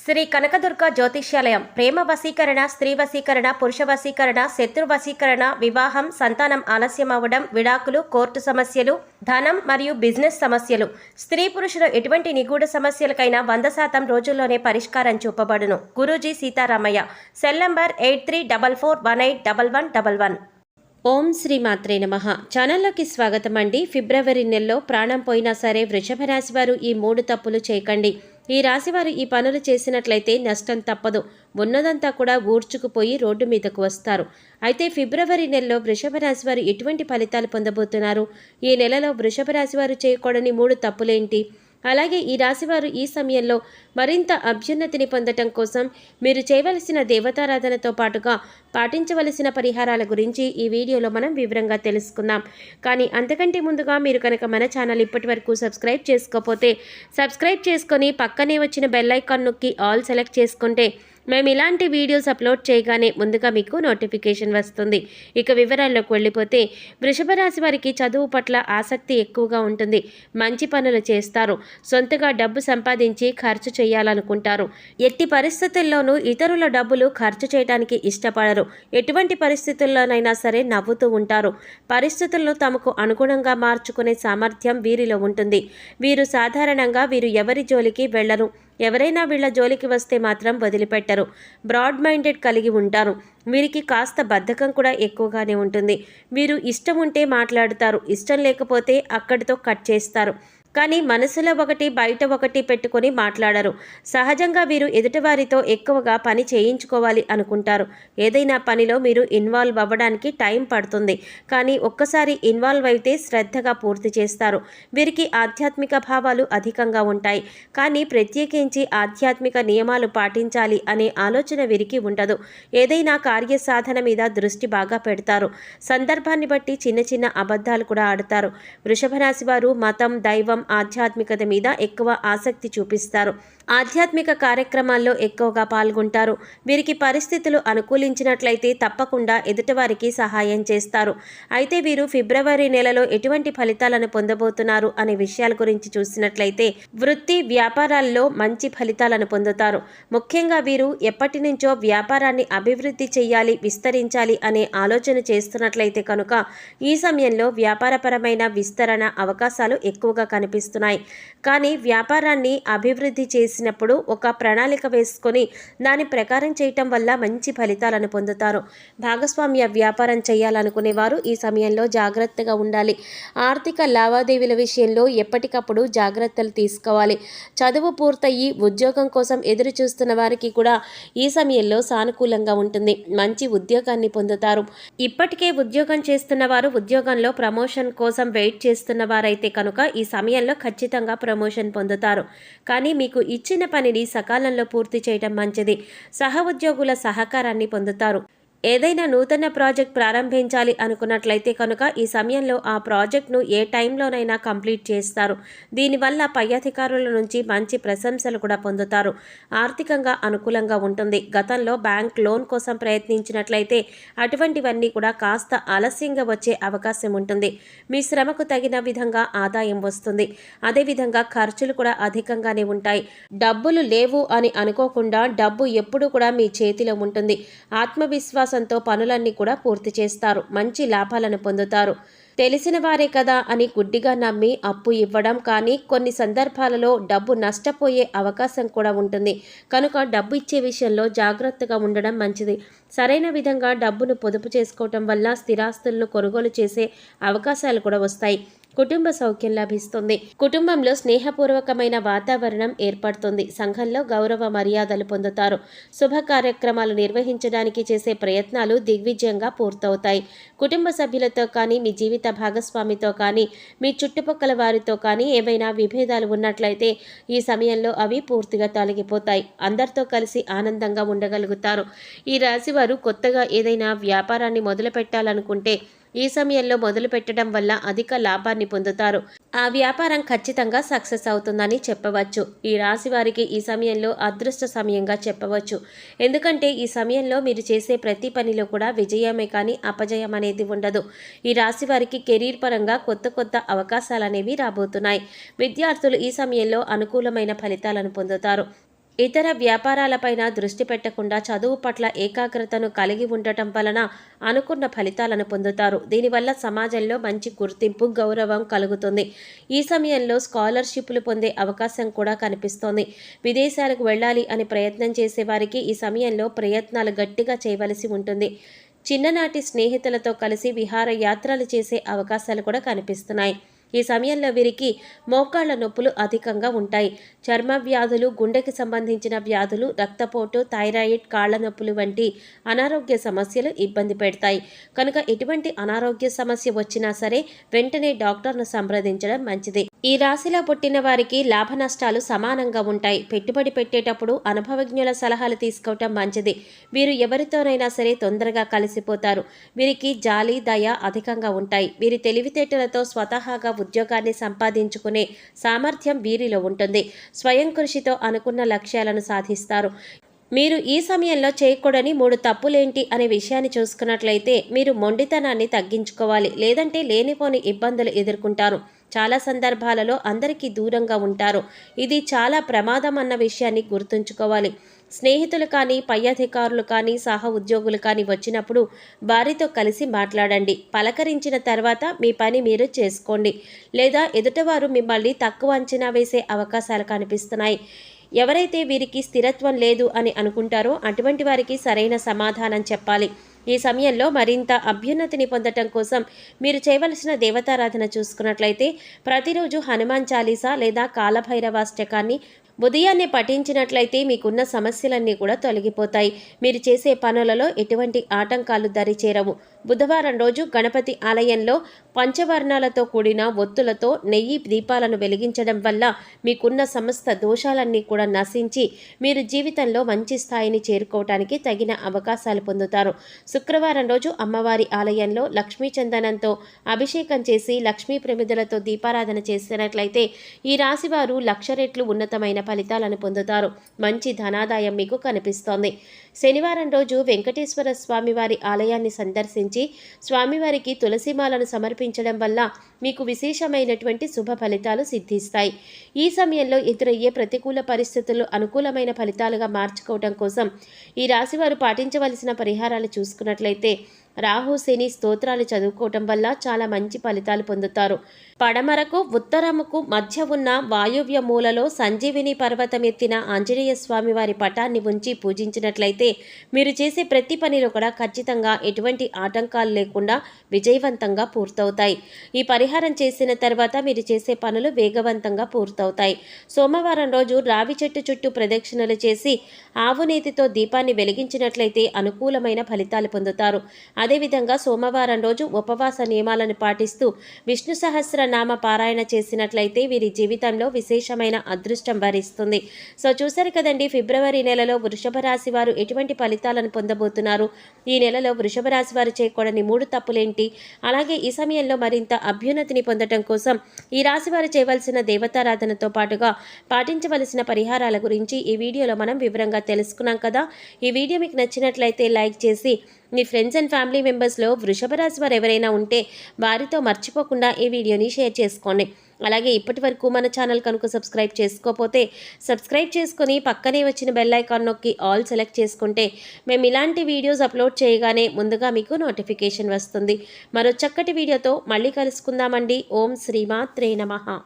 శ్రీ కనకదుర్గ జ్యోతిష్యాలయం. ప్రేమ వశీకరణ స్త్రీ వశీకరణ పురుష వశీకరణ శత్రు వశీకరణ వివాహం సంతానం ఆలస్యం అవ్వడం విడాకులు కోర్టు సమస్యలు ధనం మరియు బిజినెస్ సమస్యలు. స్త్రీ పురుషుల ఎటువంటి నిగూఢ సమస్యలకైనా వంద శాతం రోజుల్లోనే పరిష్కారం చూపబడును. Guruji Seetharamayya. Cell number eight three double four one eight double one double one. ఓం శ్రీ మాత్రే నమ. ఛానల్లోకి స్వాగతం అండి ఫిబ్రవరి నెలలో ప్రాణం పోయినా సరే వృషభ రాశి వారు ఈ మూడు తప్పులు చేయకండి. ఈ రాశివారు ఈ పనులు చేసినట్లయితే నష్టం తప్పదు. ఉన్నదంతా కూడా ఊడ్చుకుపోయి రోడ్డు మీదకు వస్తారు. అయితే ఫిబ్రవరి నెలలో వృషభ రాశి వారు ఎటువంటి ఫలితాలు పొందబోతున్నారు? ఈ నెలలో వృషభ రాశి వారు చేయకూడని మూడు తప్పులేంటి? అలాగే ఈ రాశివారు ఈ సమయంలో మరింత అభ్యున్నతిని పొందటం కోసం మీరు చేయవలసిన దేవతారాధనతో పాటుగా పాటించవలసిన పరిహారాల గురించి ఈ వీడియోలో మనం వివరంగా తెలుసుకుందాం. కానీ అంతకంటే ముందుగా మీరు కనుక మన ఛానల్ ఇప్పటి వరకు సబ్స్క్రైబ్ చేసుకోకపోతే సబ్స్క్రైబ్ చేసుకొని పక్కనే వచ్చిన బెల్ ఐకాన్ నొక్కి ఆల్ సెలెక్ట్ చేసుకుంటే మేము ఇలాంటి వీడియోస్ అప్లోడ్ చేయగానే ముందుగా మీకు నోటిఫికేషన్ వస్తుంది. ఇక వివరాల్లోకి వెళ్ళిపోతే వృషభ రాశి వారికి చదువు పట్ల ఆసక్తి ఎక్కువగా ఉంటుంది. మంచి పనులు చేస్తారు. సొంతగా డబ్బు సంపాదించి ఖర్చు చేయాలనుకుంటారు. ఎట్టి పరిస్థితుల్లోనూ ఇతరుల డబ్బులు ఖర్చు చేయడానికి ఇష్టపడరు. ఎటువంటి పరిస్థితుల్లోనైనా సరే నవ్వుతూ ఉంటారు. పరిస్థితులను తమకు అనుగుణంగా మార్చుకునే సామర్థ్యం వీరిలో ఉంటుంది. వీరు సాధారణంగా వీరు ఎవరి జోలికి వెళ్ళరు ఎవరైనా వీళ్ళ జోలికి వస్తే మాత్రం వదిలిపెట్టరు. బ్రాడ్ మైండెడ్ కలిగి ఉంటారు. వీరికి కాస్త బద్ధకం కూడా ఎక్కువగానే ఉంటుంది. వీరు ఇష్టం ఉంటే మాట్లాడుతారు. ఇష్టం లేకపోతే అక్కడితో కట్ చేస్తారు. కానీ మనసులో ఒకటి బయట ఒకటి పెట్టుకొని మాట్లాడరు. సహజంగా వీరు ఎదుటివారితో ఎక్కువగా పని చేయించుకోవాలి అనుకుంటారు. ఏదైనా పనిలో మీరు ఇన్వాల్వ్ అవ్వడానికి టైం పడుతుంది. కానీ ఒక్కసారి ఇన్వాల్వ్ అయితే శ్రద్ధగా పూర్తి చేస్తారు. వీరికి ఆధ్యాత్మిక భావాలు అధికంగా ఉంటాయి. కానీ ప్రత్యేకించి ఆధ్యాత్మిక నియమాలు పాటించాలి అనే ఆలోచన వీరికి ఉండదు. ఏదైనా కార్య సాధన మీద దృష్టి బాగా పెడతారు. సందర్భాన్ని బట్టి చిన్న చిన్న అబద్ధాలు కూడా ఆడతారు. వృషభరాశి వారు మతం దైవం ఆధ్యాత్మికత మీద ఎక్కువ ఆసక్తి చూపిస్తారు. ఆధ్యాత్మిక కార్యక్రమాల్లో ఎక్కువగా పాల్గొంటారు. వీరికి పరిస్థితులు అనుకూలించినట్లయితే తప్పకుండా ఎదుటివారికి సహాయం చేస్తారు. అయితే వీరు ఫిబ్రవరి నెలలో ఎటువంటి ఫలితాలను పొందబోతున్నారు అనే విషయాల గురించి చూసినట్లయితే వృత్తి వ్యాపారాల్లో మంచి ఫలితాలను పొందుతారు. ముఖ్యంగా వీరు ఎప్పటి నుంచో వ్యాపారాన్ని అభివృద్ధి చేయాలి విస్తరించాలి అనే ఆలోచన చేస్తున్నట్లయితే కనుక ఈ సమయంలో వ్యాపారపరమైన విస్తరణ అవకాశాలు ఎక్కువగా కనిపిస్తున్నాయి. కానీ వ్యాపారాన్ని అభివృద్ధి చేసినప్పుడు ఒక ప్రణాళిక వేసుకొని దాని ప్రకారం చేయటం వల్ల మంచి ఫలితాలను పొందుతారు. భాగస్వామ్య వ్యాపారం చేయాలనుకునే వారు ఈ సమయంలో జాగ్రత్తగా ఉండాలి. ఆర్థిక లావాదేవీల విషయంలో ఎప్పటికప్పుడు జాగ్రత్తలు తీసుకోవాలి. చదువు పూర్తయి ఉద్యోగం కోసం ఎదురు చూస్తున్న వారికి కూడా ఈ సమయంలో సానుకూలంగా ఉంటుంది. మంచి ఉద్యోగాన్ని పొందుతారు. ఇప్పటికే ఉద్యోగం చేస్తున్న వారు ఉద్యోగంలో ప్రమోషన్ కోసం వెయిట్ చేస్తున్న వారైతే కనుక ఈ సమయం సమయంలో ఖచ్చితంగా ప్రమోషన్ పొందుతారు. కానీ మీకు ఇచ్చిన పనిని సకాలంలో పూర్తి చేయడం మంచిది. సహ ఉద్యోగుల సహకారాన్ని పొందుతారు. ఏదైనా నూతన ప్రాజెక్ట్ ప్రారంభించాలి అనుకున్నట్లయితే కనుక ఈ సమయంలో ఆ ప్రాజెక్ట్ను ఏ టైంలోనైనా కంప్లీట్ చేస్తారు. దీనివల్ల పై అధికారుల నుంచి మంచి ప్రశంసలు కూడా పొందుతారు. ఆర్థికంగా అనుకూలంగా ఉంటుంది. గతంలో బ్యాంక్ లోన్ కోసం ప్రయత్నించినట్లయితే అటువంటివన్నీ కూడా కాస్త ఆలస్యంగా వచ్చే అవకాశం ఉంటుంది. మీ శ్రమకు తగిన విధంగా ఆదాయం వస్తుంది. అదేవిధంగా ఖర్చులు కూడా అధికంగానే ఉంటాయి. డబ్బులు లేవు అని అనుకోకుండా డబ్బు ఎప్పుడు కూడా మీ చేతిలో ఉంటుంది. ఆత్మవిశ్వాసం విశ్వాసంతో పనులన్నీ కూడా పూర్తి చేస్తారు. మంచి లాభాలను పొందుతారు. తెలిసిన వారే కదా అని గుడ్డిగా నమ్మి అప్పు ఇవ్వడం కానీ కొన్ని సందర్భాలలో డబ్బు నష్టపోయే అవకాశం కూడా ఉంటుంది. కనుక డబ్బు ఇచ్చే విషయంలో జాగ్రత్తగా ఉండడం మంచిది. సరైన విధంగా డబ్బును పొదుపు చేసుకోవటం వల్ల స్థిరాస్తులను కొనుగోలు చేసే అవకాశాలు కూడా వస్తాయి. కుటుంబ సౌఖ్యం లభిస్తుంది. కుటుంబంలో స్నేహపూర్వకమైన వాతావరణం ఏర్పడుతుంది. సంఘంలో గౌరవ మర్యాదలు పొందుతారు. శుభ కార్యక్రమాలు నిర్వహించడానికి చేసే ప్రయత్నాలు దిగ్విజయంగా పూర్తవుతాయి. కుటుంబ సభ్యులతో కానీ మీ జీవిత భాగస్వామితో కానీ మీ చుట్టుపక్కల వారితో కానీ ఏవైనా విభేదాలు ఉన్నట్లయితే ఈ సమయంలో అవి పూర్తిగా తొలగిపోతాయి. అందరితో కలిసి ఆనందంగా ఉండగలుగుతారు. ఈ రాశివారు కొత్తగా ఏదైనా వ్యాపారాన్ని మొదలు పెట్టాలనుకుంటే ఈ సమయంలో మొదలు పెట్టడం వల్ల అధిక లాభాన్ని పొందుతారు. ఆ వ్యాపారం ఖచ్చితంగా సక్సెస్ అవుతుందని చెప్పవచ్చు. ఈ రాశి వారికి ఈ సమయంలో అదృష్ట సమయంగా చెప్పవచ్చు. ఎందుకంటే ఈ సమయంలో మీరు చేసే ప్రతి పనిలో కూడా విజయమే కానీ అపజయం అనేది ఉండదు. ఈ రాశి వారికి కెరీర్ పరంగా కొత్త కొత్త అవకాశాలు అనేవి రాబోతున్నాయి. విద్యార్థులు ఈ సమయంలో అనుకూలమైన ఫలితాలను పొందుతారు. ఇతర వ్యాపారాలపైన దృష్టి పెట్టకుండా చదువు పట్ల ఏకాగ్రతను కలిగి ఉండటం వలన అనుకున్న ఫలితాలను పొందుతారు. దీనివల్ల సమాజంలో మంచి గుర్తింపు గౌరవం కలుగుతుంది. ఈ సమయంలో స్కాలర్షిప్లు పొందే అవకాశం కూడా కనిపిస్తోంది. విదేశాలకు వెళ్ళాలి అని ప్రయత్నం చేసే వారికి ఈ సమయంలో ప్రయత్నాలు గట్టిగా చేయవలసి ఉంటుంది. చిన్ననాటి స్నేహితులతో కలిసి విహార యాత్రలు చేసే అవకాశాలు కూడా కనిపిస్తున్నాయి. ఈ సమయంలో వీరికి మోకాళ్ళ నొప్పులు అధికంగా ఉంటాయి. చర్మ వ్యాధులు గుండెకి సంబంధించిన వ్యాధులు రక్తపోటు థైరాయిడ్ కాళ్ళ నొప్పులు వంటి అనారోగ్య సమస్యలు ఇబ్బంది పెడతాయి. కనుక ఎటువంటి అనారోగ్య సమస్య వచ్చినా సరే వెంటనే డాక్టర్ను సంప్రదించడం మంచిది. ఈ రాశిలో పుట్టిన వారికి లాభ నష్టాలు సమానంగా ఉంటాయి. పెట్టుబడి పెట్టేటప్పుడు అనుభవజ్ఞుల సలహాలు తీసుకోవటం మంచిది. వీరు ఎవరితోనైనా సరే తొందరగా కలిసిపోతారు. వీరికి జాలి దయ అధికంగా ఉంటాయి. వీరి తెలివితేటలతో స్వతహాగా ఉద్యోగాన్ని సంపాదించుకునే సామర్థ్యం వీరిలో ఉంటుంది. స్వయం కృషితో అనుకున్న లక్ష్యాలను సాధిస్తారు. మీరు ఈ సమయంలో చేయకూడని మూడు తప్పులేంటి అనే విషయాన్ని చూసుకున్నట్లయితే మీరు మొండితనాన్ని తగ్గించుకోవాలి లేదంటే లేనిపోని ఇబ్బందులు ఎదుర్కొంటారు. చాలా సందర్భాలలో అందరికీ దూరంగా ఉంటారు. ఇది చాలా ప్రమాదం అన్న విషయాన్ని గుర్తుంచుకోవాలి. స్నేహితులు కానీ పై అధికారులు కానీ సహ ఉద్యోగులు కానీ వచ్చినప్పుడు వారితో కలిసి మాట్లాడండి. పలకరించిన తర్వాత మీ పని మీరు చేసుకోండి. లేదా ఎదుటవారు మిమ్మల్ని తక్కువ అంచనా వేసే అవకాశాలు కనిపిస్తున్నాయి. ఎవరైతే వీరికి స్థిరత్వం లేదు అని అనుకుంటారో అటువంటి వారికి సరైన సమాధానం చెప్పాలి. ఈ సమయంలో మరింత అభ్యున్నతిని పొందటం కోసం మీరు చేయవలసిన దేవతారాధన చూసుకున్నట్లయితే ప్రతిరోజు హనుమాన్ చాలీసా లేదా కాలభైరవాష్టకాన్ని ఉదయాన్నే పఠించినట్లయితే మీకున్న సమస్యలన్నీ కూడా తొలగిపోతాయి. మీరు చేసే పనులలో ఎటువంటి ఆటంకాలు దరిచేరవు. బుధవారం రోజు గణపతి ఆలయంలో పంచవర్ణాలతో కూడిన ఒత్తులతో నెయ్యి దీపాలను వెలిగించడం వల్ల మీకున్న సమస్త దోషాలన్నీ కూడా నశించి మీరు జీవితంలో మంచి స్థాయిని చేరుకోవటానికి తగిన అవకాశాలు పొందుతారు. శుక్రవారం రోజు అమ్మవారి ఆలయంలో లక్ష్మీ చందనంతో అభిషేకం చేసి లక్ష్మీ ప్రమిదలతో దీపారాధన చేసినట్లయితే ఈ రాశివారు లక్ష రెట్లు ఉన్నతమైన ఫలితాలను పొందుతారు. మంచి ధనాదాయం మీకు కనిపిస్తోంది. శనివారం రోజు వెంకటేశ్వర స్వామివారి ఆలయాన్ని సందర్శించి స్వామివారికి తులసిమాలను సమర్పించడం వల్ల మీకు విశేషమైనటువంటి శుభ ఫలితాలు సిద్ధిస్తాయి. ఈ సమయంలో ఎదురయ్యే ప్రతికూల పరిస్థితులు అనుకూలమైన ఫలితాలుగా మార్చుకోవడం కోసం ఈ రాశివారు పాటించవలసిన పరిహారాలు చూసుకున్నట్లయితే రాహు శని స్తోత్రాలు చదువుకోవటం వల్ల చాలా మంచి ఫలితాలు పొందుతారు. పడమరకు ఉత్తరముకు మధ్య ఉన్న వాయువ్య మూలలో సంజీవిని పర్వతం ఎత్తిన ఆంజనేయ స్వామి వారి పటాన్ని ఉంచి పూజించినట్లయితే మీరు చేసే ప్రతి పనిలో కూడా ఖచ్చితంగా ఎటువంటి ఆటంకాలు లేకుండా విజయవంతంగా పూర్తవుతాయి. ఈ పరిహారం చేసిన తర్వాత మీరు చేసే పనులు వేగవంతంగా పూర్తవుతాయి. సోమవారం రోజు రావి చెట్టు చుట్టూ ప్రదక్షిణలు చేసి ఆవునేతితో దీపాన్ని వెలిగించినట్లయితే అనుకూలమైన ఫలితాలు పొందుతారు. అదేవిధంగా సోమవారం రోజు ఉపవాస నియమాలను పాటిస్తూ విష్ణు సహస్రనామ పారాయణ చేసినట్లయితే వీరి జీవితంలో విశేషమైన అదృష్టం భరిస్తుంది సో చూశారు కదండి ఫిబ్రవరి నెలలో వృషభ రాశి వారు ఎటువంటి ఫలితాలను పొందబోతున్నారు? ఈ నెలలో వృషభ రాశి వారు చేయకూడని మూడు తప్పులేంటి? అలాగే ఈ సమయంలో మరింత అభ్యున్నతిని పొందటం కోసం ఈ రాశి వారు చేయవలసిన దేవతారాధనతో పాటుగా పాటించవలసిన పరిహారాల గురించి ఈ వీడియోలో మనం వివరంగా తెలుసుకున్నాం కదా. ఈ వీడియో మీకు నచ్చినట్లయితే లైక్ చేసి మీ ఫ్రెండ్స్ అండ్ ఫ్యామిలీ మెంబర్స్లో వృషభ రాశి వారు ఎవరైనా ఉంటే వారితో మర్చిపోకుండా ఈ వీడియోని షేర్ చేసుకోండి. అలాగే ఇప్పటి వరకు మన ఛానల్ కనుక సబ్స్క్రైబ్ చేసుకోకపోతే సబ్స్క్రైబ్ చేసుకొని పక్కనే వచ్చిన బెల్ ఐకాన్ నొక్కి ఆల్ సెలెక్ట్ చేసుకుంటే మేము ఇలాంటి వీడియోస్ అప్లోడ్ చేయగానే ముందుగా మీకు నోటిఫికేషన్ వస్తుంది. మరో చక్కటి వీడియోతో మళ్ళీ కలుసుకుందామండి. ఓం శ్రీమాత్రే నమ.